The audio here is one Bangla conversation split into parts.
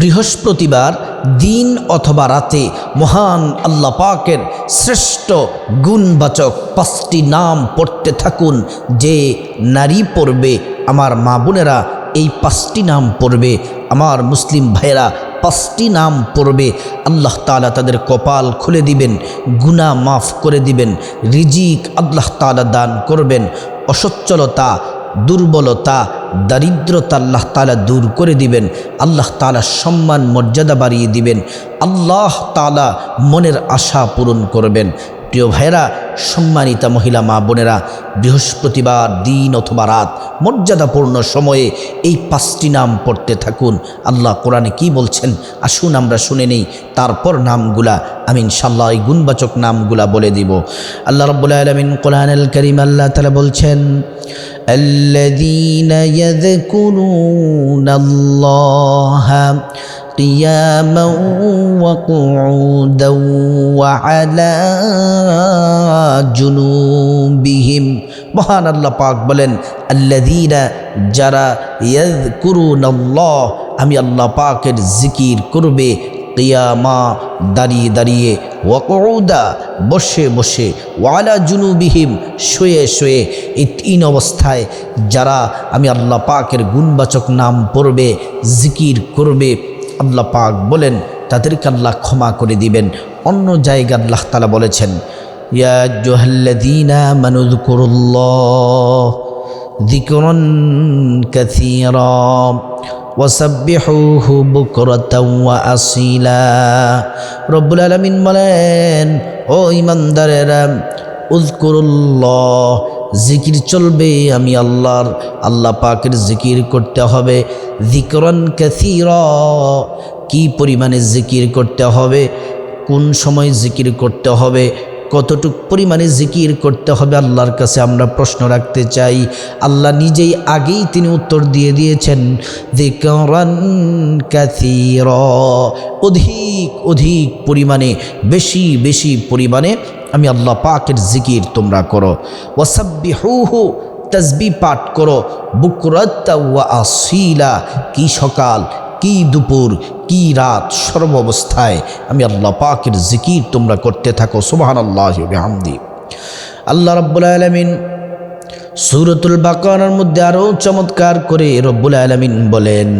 বৃহস্পতিবার, দিন অথবা রাতে মহান আল্লাহ পাকের শ্রেষ্ঠ গুণবাচক পাঁচটি নাম পড়তে থাকুন, যে নারী পড়বে, আমার মা বোনেরা এই পাঁচটি নাম পড়বে, আমার মুসলিম ভাইয়েরা পাঁচটি নাম পড়বে, আল্লাহ তালা তাদের কপাল খুলে দিবেন গুণা মাফ করে দিবেন, রিজিক আল্লাহ তালা দান করবেন, অসচ্ছলতা দুর্বলতা, দারিদ্রতা আল্লাহ তালা দূর করে দিবেন। আল্লাহ তালা সম্মান, মর্যাদা বাড়িয়ে দিবেন। আল্লাহ তালা মনের আশা পূরণ করবেন। প্রিয় ভাইরা সম্মানিতা মহিলা মা বোনেরা বৃহস্পতিবার দিন অথবা রাত মর্যাদাপূর্ণ সময়ে এই পাঁচটি নাম পড়তে থাকুন আল্লাহ কোরআনে কি বলছেন আসুন আমরা শুনে নেই তারপর নামগুলা আমি ইনশাল্লাহ এই গুণবাচক নামগুলা বলে দিব আল্লাহ রব্বুল আলমিন কোরআন করিম আল্লাহ তালা বলছেন الذين يذكرون الله قياما وقعودا وعلى جنوبهم মহান আল্লাহ পাক বলেন আল্লাযীনা যারা ইয়াযকুরুন আল্লাহ আমি আল্লাহ পাকের জিকির করবে কিয়ামা দাঁড়িয়ে দাঁড়িয়ে ওয়াকৌদা বসে বসে ওয়ালা জুনুবিহিম শুয়ে শুয়ে এই তিন অবস্থায় যারা আমি আল্লাহ পাকের গুণবাচক নাম পড়বে জিকির করবে আল্লাহ পাক বলেন তাদেরকে আল্লাহ ক্ষমা করে দিবেন অন্য জায়গা আল্লাহ তালা বলেছেন ইয়া জোহাল্লাদিনা মানুদকুরুল্লাহ ذكرا كثيرا ওয়াসাব্বিহুহু বুকরাতাও ওয়া আসিলা রব্বুল আলামিন বলেন ও ইমানদারেরা উযকুরুল্লাহ জিকির চলবে, আমি আল্লাহর, আল্লাহ পাকের জিকির করতে হবে। জিকরণ কাসীরা, কি পরিমাণে জিকির করতে হবে? কোন সময় জিকির করতে হবে? কতটুক পরিমাণে জিকির করতে হবে আল্লাহর কাছে আমরা প্রশ্ন রাখতে চাই। আল্লাহ নিজেই আগেই তিনি উত্তর দিয়ে দিয়েছেন অধিক অধিক পরিমাণে, বেশি বেশি পরিমাণে আমি আল্লাহ পাকের জিকির তোমরা করো। ওয়াসাব্বিহুহু তসবি পাঠ করো। বুকরাত্তা ওয়া আসিলা, কি সকাল, কি দুপুর কি রাত সর্ব অবস্থায় আমি আল্লাহ পাকের জিকির তোমরা করতে থাকো সুবাহান আল্লাহ হামদি আল্লাহ রব্বুল আলমিন সুরতুল বাকানের মধ্যে আরও চমৎকার করে রব্বুল আলমিন বলেন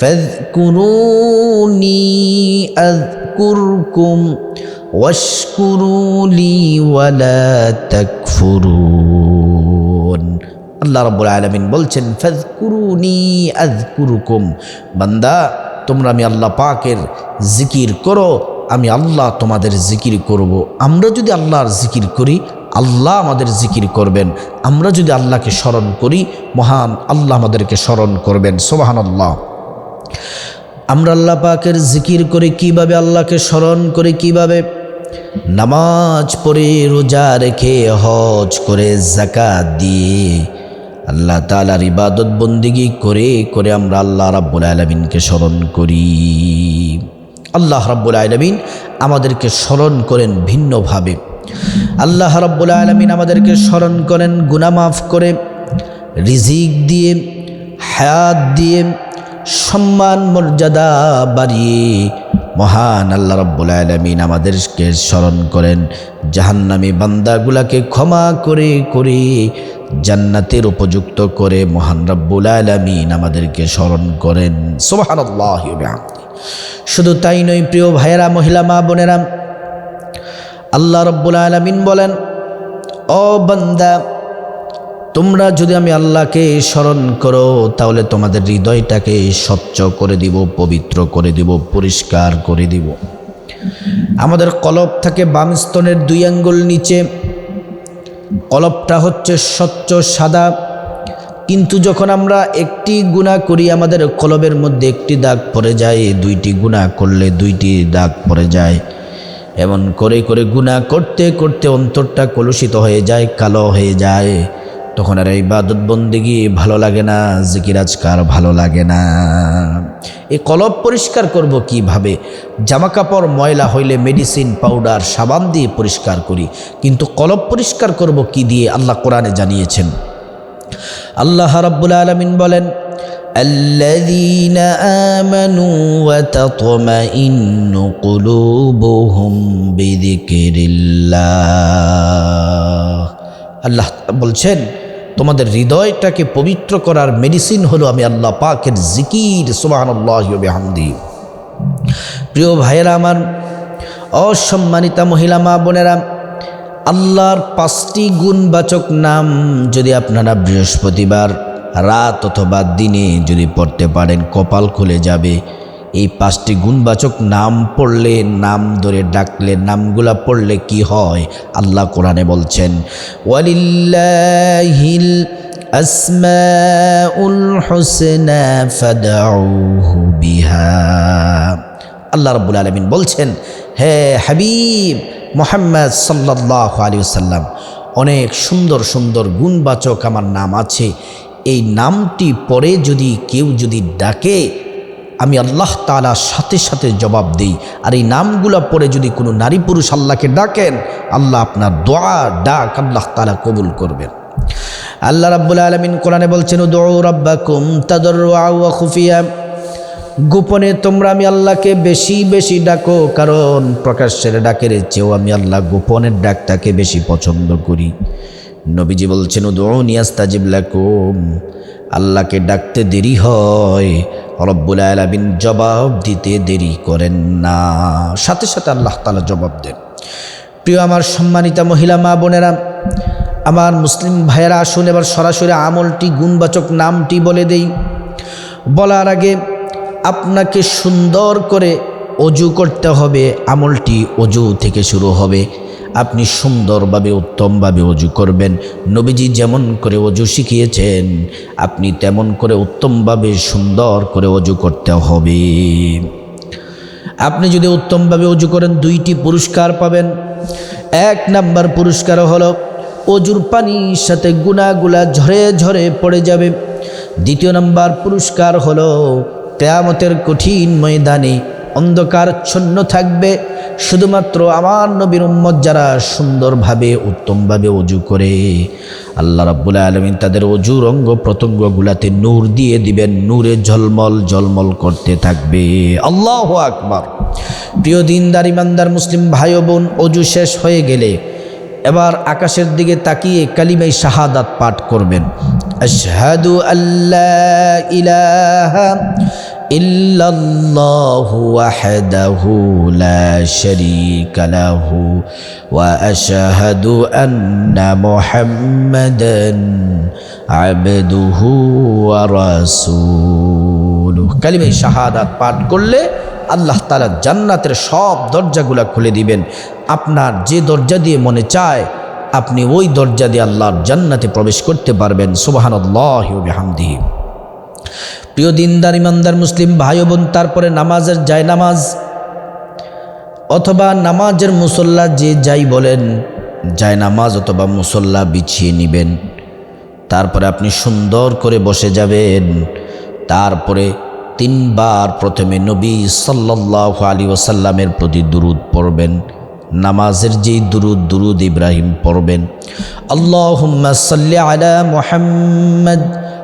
ফেদকুরুনি আযকুরকুম ওয়াশকুরুলি ওয়ালা তাকফুরুন। আল্লাহ রব্বুল আলমিন বলছেন ফেদকুরুনি আযকুরকুম। বান্দা তোমরা আমি আল্লাহ পাকের জিকির করো, আমি আল্লাহ তোমাদের জিকির করব। আমরা যদি আল্লাহর জিকির করি, আল্লাহ আমাদের জিকির করবেন। আমরা যদি আল্লাহকে স্মরণ করি, মহান আল্লাহ আমাদেরকে স্মরণ করবেন। সোবাহান আল্লাহ আমরা আল্লাহ পাকের জিকির করে কীভাবে আল্লাহকে স্মরণ করে, কীভাবে? নামাজ পড়ে রোজা রেখে হজ করে জাকাত দিয়ে আল্লাহ তালার ইবাদত বন্দিগি করে করে আমরা আল্লাহ রাব্বুল আলমিনকে স্মরণ করি। আল্লাহ রাব্বুল আলমিন আমাদেরকে স্মরণ করেন ভিন্নভাবে। আল্লাহ রাব্বুল আলমিন আমাদেরকে স্মরণ করেন গুনামাফ করে, রিজিক দিয়ে, হায়াত দিয়ে, সম্মান, মর্যাদা বাড়িয়ে মহান আল্লাহ রব্বুল আলমিন আমাদেরকে স্মরণ করেন। জাহান্নামী বান্দাগুলাকে ক্ষমা করে করে জান্নাতের উপযুক্ত করে মহান রব্বুল আলমিন আমাদেরকে স্মরণ করেন। সোহান শুধু তাই নয়, প্রিয় ভাইয়েরা, মহিলা, মা, বোনেরা, আল্লাহ রব্বুল আলমিন বলেন, ও বন্দা, তোমরা যদি আমি আল্লাহকে স্মরণ করো, তাহলে তোমাদের হৃদয়টাকে স্বচ্ছ করে দিব, পবিত্র করে দিব, পরিষ্কার করে দিব। আমাদের কলব থাকে বামস্তনের দুই আঙ্গুল নিচে। কলবটা হচ্ছে স্বচ্ছ, সাদা। কিন্তু যখন আমরা একটি গুণা করি, আমাদের কলবের মধ্যে একটি দাগ পড়ে যায়, দুইটি গুণা করলে দুইটি দাগ পড়ে যায়। এমন করে করে গুণা করতে করতে অন্তরটা কলুষিত হয়ে যায়, কালো হয়ে যায়। তখন আর এই বাদত বন্দিগি ভালো লাগে না জিকির আজকার ভালো লাগে না এই কলব পরিষ্কার করব কিভাবে জামা কাপড় ময়লা হইলে মেডিসিন পাউডার সাবান দিয়ে পরিষ্কার করি কিন্তু কলব পরিষ্কার করব কি দিয়ে আল্লাহ কোরআনে জানিয়েছেন আল্লাহ রাব্বুল আলমিন বলেন الذين آمنوا وتطمئن قلوبهم بذكر الله আল্লাহ বলছেন তোমাদের হৃদয়টাকে পবিত্র করার মেডিসিন হলো আমি আল্লাহ পাকের জিকির সুবাহান্লাহামদি প্রিয় ভাইয়েরা আমার, অসম্মানিতা মহিলা মা বোনেরা, আল্লাহর পাঁচটি গুণবাচক নাম যদি আপনারা বৃহস্পতিবার রাত অথবা দিনে যদি পড়তে পারেন, কপাল খুলে যাবে। এই পাঁচটি গুণবাচক নাম পড়লে, নাম ধরে ডাকলে, নামগুলা পড়লে কি হয়? আল্লাহ কোরআনে বলছেন, ওয়ালিল্লাহিল আসমাউল হুসনা ফাদউহু বিহা। আল্লাহ রাব্বুল আলামিন বলছেন, হে হাবিব মোহাম্মদ সাল্লাহ আলী সাল্লাম অনেক সুন্দর সুন্দর গুণবাচক আমার নাম আছে। এই নামটি পরে যদি কেউ যদি ডাকে আমি আল্লাহ তালা সাথে সাথে জবাব দিই। আর এই নামগুলো পরে যদি কোনো নারী পুরুষ আল্লাহকে ডাকেন, আল্লাহ আপনার দোয়া, ডাক আল্লাহ তালা কবুল করবেন। আল্লাহ রাব্বুল আলমিন কোরআনে বলছেন খুফিয়া। গোপনে তোমরা আমি আল্লাহকে বেশি বেশি ডাকো, কারণ প্রকাশ্যের ডাকের চেয়েও আমি আল্লাহ গোপনের ডাকটাকে বেশি পছন্দ করি। নবীজি বলছেন উদৌনিয়াস্তাজিবলাকুম আল্লাহকে ডাকতে দেরি হয়। রব্বুল আলমিন জবাব দিতে দেরি করেন না। সাথে সাথে আল্লাহ তালা জবাব দেন। প্রিয় আমার সম্মানিতা মহিলা, মা বোনেরা, আমার মুসলিম ভাইয়েরা, আসুন এবার সরাসরি আমলটি, গুণবাচক নামটি বলে দেই। বলার আগে আপনাকে সুন্দর করে অজু করতে হবে। আমলটি অজু থেকে শুরু হবে। আপনি সুন্দরভাবে, উত্তমভাবে অজু করবেন। নবীজি যেমন করে অজু শিখিয়েছেন, আপনি তেমন করে উত্তমভাবে, সুন্দর করে অজু করতে হবে। আপনি যদি উত্তমভাবে অজু করেন, দুইটি পুরস্কার পাবেন। এক নাম্বার পুরস্কার হলো, অজুর পানির সাথে গুণাগুলা ঝরে ঝরে পড়ে যাবে। দ্বিতীয় নাম্বার পুরস্কার হলো, কেয়ামতের কঠিন ময়দানে অন্ধকারচ্ছন্ন থাকবে। শুধুমাত্র আমার নবীর উম্মত যারা সুন্দরভাবে, উত্তমভাবে অজু করে। আল্লাহ রাব্বুল আলমিন তাদের অজুর অঙ্গ প্রত্যঙ্গগুলাতে নূর দিয়ে দিবেন। নূরে ঝলমল ঝলমল করতে থাকবে। আল্লাহ আকবার। প্রিয় দিনদার, ইমানদার মুসলিম ভাই বোন, অজু শেষ হয়ে গেলে এবার আকাশের দিকে তাকিয়ে কালিমাই শাহাদাত পাঠ করবেন। আশহাদু আল্লাহ ইলাহা ওয়াহদাহু লা শারীকা লাহু ওয়া আশহাদু আন্না মুহাম্মাদান আবদুহু ওয়া রাসূলুহু। কালিমাই শাহাদাত পাঠ করলে আল্লাহ তালা জান্নাতের সব দরজাগুলা খুলে দিবেন। আপনার যে দরজা দিয়ে মনে চায়, আপনি ওই দরজা দিয়ে আল্লাহর জান্নাতে প্রবেশ করতে পারবেন। সুবাহান আল্লাহামদি প্রিয় দিনদার, ইমানদার, মুসলিম ভাই বোন, তারপরে নামাজের যায় নামাজ অথবা নামাজের মুসল্লা যে যাই বলেন যায় নামাজ অথবা মুসল্লা বিছিয়ে নেবেন। তারপরে আপনি সুন্দর করে বসে যাবেন। তারপরে তিনবার প্রথমে নবী সাল্লাহ আলী ওসাল্লামের প্রতি দুরুদ পড়বেন। নামাজের যেই দুরুদ দুরুদ ইব্রাহিম পড়বেন। আল্লাহ সাল্লি আলা মোহাম্মদ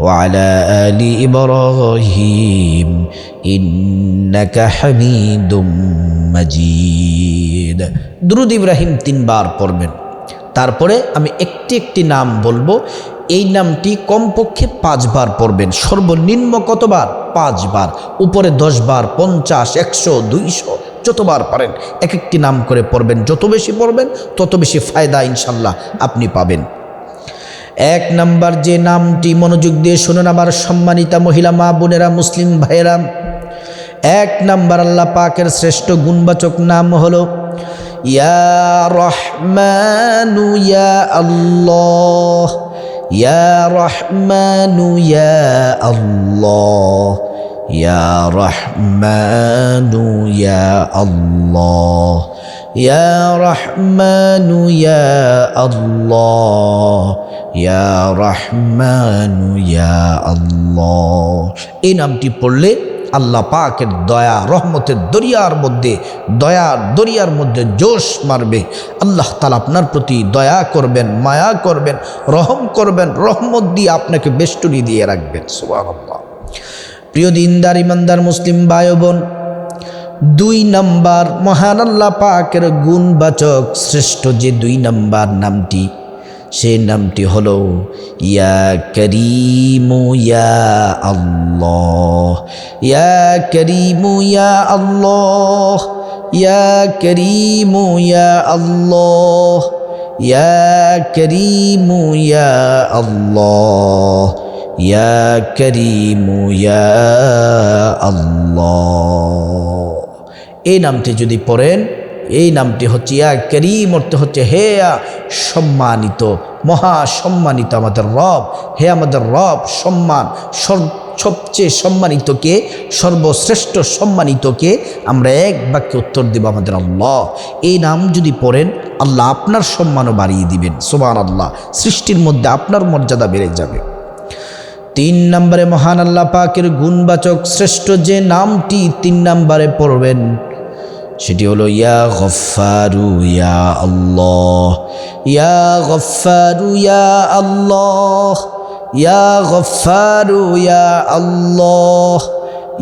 وعلى آل إبراهيم إنك حميد مجيد درود إبراهيم তিনবার পড়বেন তারপরে আমি একটি একটি নাম বলবো এই নামটি কমপক্ষে পাঁচবার পড়বেন সর্বনিম্ন কতবার পাঁচবার উপরে দশবার পঞ্চাশ একশো দুইশো যতবার পারেন এক একটি নাম করে পড়বেন যত বেশি পড়বেন তত বেশি ফায়দা ইনশাল্লাহ আপনি পাবেন এক নাম্বার যে নামটি মনোযোগ দিয়ে শুনুন আমার সম্মানিতা মহিলা, মা বোনেরা, মুসলিম ভাইয়েরা। এক নাম্বার আল্লাহ পাকের শ্রেষ্ঠ গুণবাচক নাম হলো, ইয়া রহমানু ইয়া আল্লাহ, ইয়া রহমানু ইয়া আল্লাহ, ইয়া রহমানু ইয়া আল্লাহ। ইয়া রহমানু ইয়া আল্লাহ ইয়া রহমানু ইয়া আল্লাহ এই নামটি পড়লে আল্লাহ পাকের দয়া, রহমতের দরিয়ার মধ্যে, দয়ার দরিয়ার মধ্যে জোশ মারবে। আল্লাহ তালা আপনার প্রতি দয়া করবেন, মায়া করবেন, রহম করবেন, রহমত দিয়ে আপনাকে বেষ্টনী দিয়ে রাখবেন। সুবাহ প্রিয় দিনদার, ইমানদার, মুসলিম ভাই বোন দুই নম্বর মহান আল্লাহ পাকের গুণবাচক শ্রেষ্ঠ যে দুই নম্বর নামটি সেই নামটি হলো, ইয়া করিমু ইয়া আল্লাহ, ইয়া করিমু ইয়া আল্লাহ, ইয়া করিমু ইয়া আল্লাহ, ইয়া করিমু ইয়া আল্লাহ, ইয়া করিমু ইয়া আল্লাহ। এই নামটি যদি পড়েন, এই নামটি হচ্ছে ইয়া করিম, অর্থ হচ্ছে হে সম্মানিত, মহা সম্মানিত আমাদের রব, হে আমাদের রব, সম্মান সবচেয়ে সম্মানিতকে সর্বশ্রেষ্ঠ সম্মানিতকে আমরা এক বাক্যে উত্তর দেব আমাদের আল্লাহ। এই নাম যদি পড়েন, আল্লাহ আপনার সম্মানও বাড়িয়ে দিবেন সোমান আল্লাহ সৃষ্টির মধ্যে আপনার মর্যাদা বেড়ে যাবে। তিন নম্বরে মহান আল্লাহ পাকের গুণবাচক শ্রেষ্ঠ যে নামটি তিন নম্বরে পড়বেন সেটি হলো, ইয়া গফারু ইয়া আল্লাহ, ইয়া গফারু ইয়া আল্লাহ, ইয়া গফারু ইয়া আল্লাহ,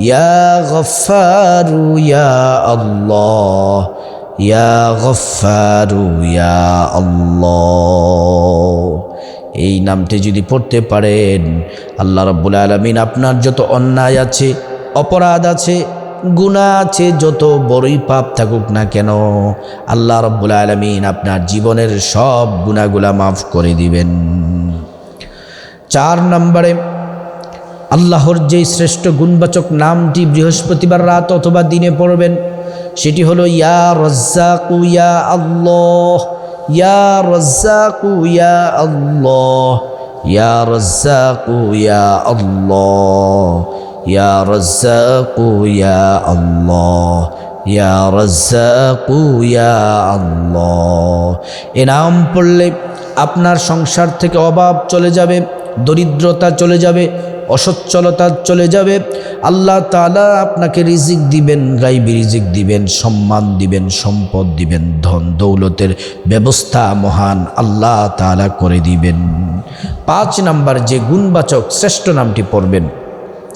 ইয়া গফারু ইয়া আল্লাহ, ইয়া গফারু ইয়া আল্লাহ। এই নামটি যদি পড়তে পারেন, আল্লাহ রব্বুল আলমিন আপনার যত অন্যায় আছে, অপরাধ আছে গুণা আছে, যত বড়ই পাপ থাকুক না কেন, আল্লাহ রব্বুল আলমিন আপনার জীবনের সব গুণাগুলা মাফ করে দিবেন। চার নম্বরে, আল্লাহর যেই শ্রেষ্ঠ গুণবাচক নামটি বৃহস্পতিবার রাত অথবা দিনে পড়বেন, সেটি হলো, ইয়া রজ্জাকু, ইয়া আল্লাহ, ইয়া রজ্জাকু, ইয়া আল্লাহ, ইয়া রজ্জাকু, ইয়া আল্লাহ। ইয়া রজ্জাকু ইয়া আল্লাহ ইয়া রজ্জাকু ইয়া এ নাম পড়লে আপনার সংসার থেকে অভাব চলে যাবে, দরিদ্রতা চলে যাবে, অসচ্ছলতা চলে যাবে। আল্লাহ তালা আপনাকে রিজিক দিবেন, গাইবি রিজিক দিবেন, সম্মান দিবেন, সম্পদ দিবেন, ধন দৌলতের ব্যবস্থা মহান আল্লাহ তালা করে দিবেন। পাঁচ নাম্বার যে গুণবাচক শ্রেষ্ঠ নামটি পড়বেন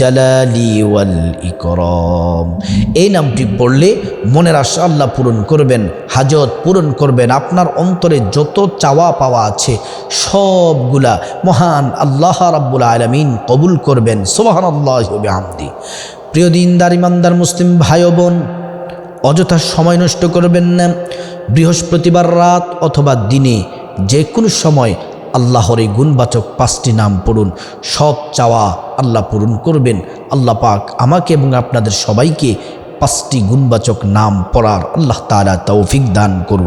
জালালি ওয়াল ইকরম। এই নামটি পড়লে মনের আশা আল্লাহ পূরণ করবেন, হাজত পূরণ করবেন, আপনার অন্তরে যত চাওয়া পাওয়া আছে সবগুলা মহান আল্লাহ রাব্বুল আলমিন কবুল করবেন সোহান আল্লাহ আমদি প্রিয় দিনদার, ইমানদার মুসলিম ভাই বোন, অযথা সময় নষ্ট করবেন না। বৃহস্পতিবার রাত অথবা দিনে যে কোনো সময় আল্লাহর এই গুণবাচক পাঁচটি নাম পড়ুন। সব চাওয়া আল্লাহ পূরণ করবেন। আল্লাহ পাক আমাকে এবং আপনাদের সবাইকে পাঁচটি গুণবাচক নাম পড়ার আল্লাহ তালা তৌফিক দান করুন।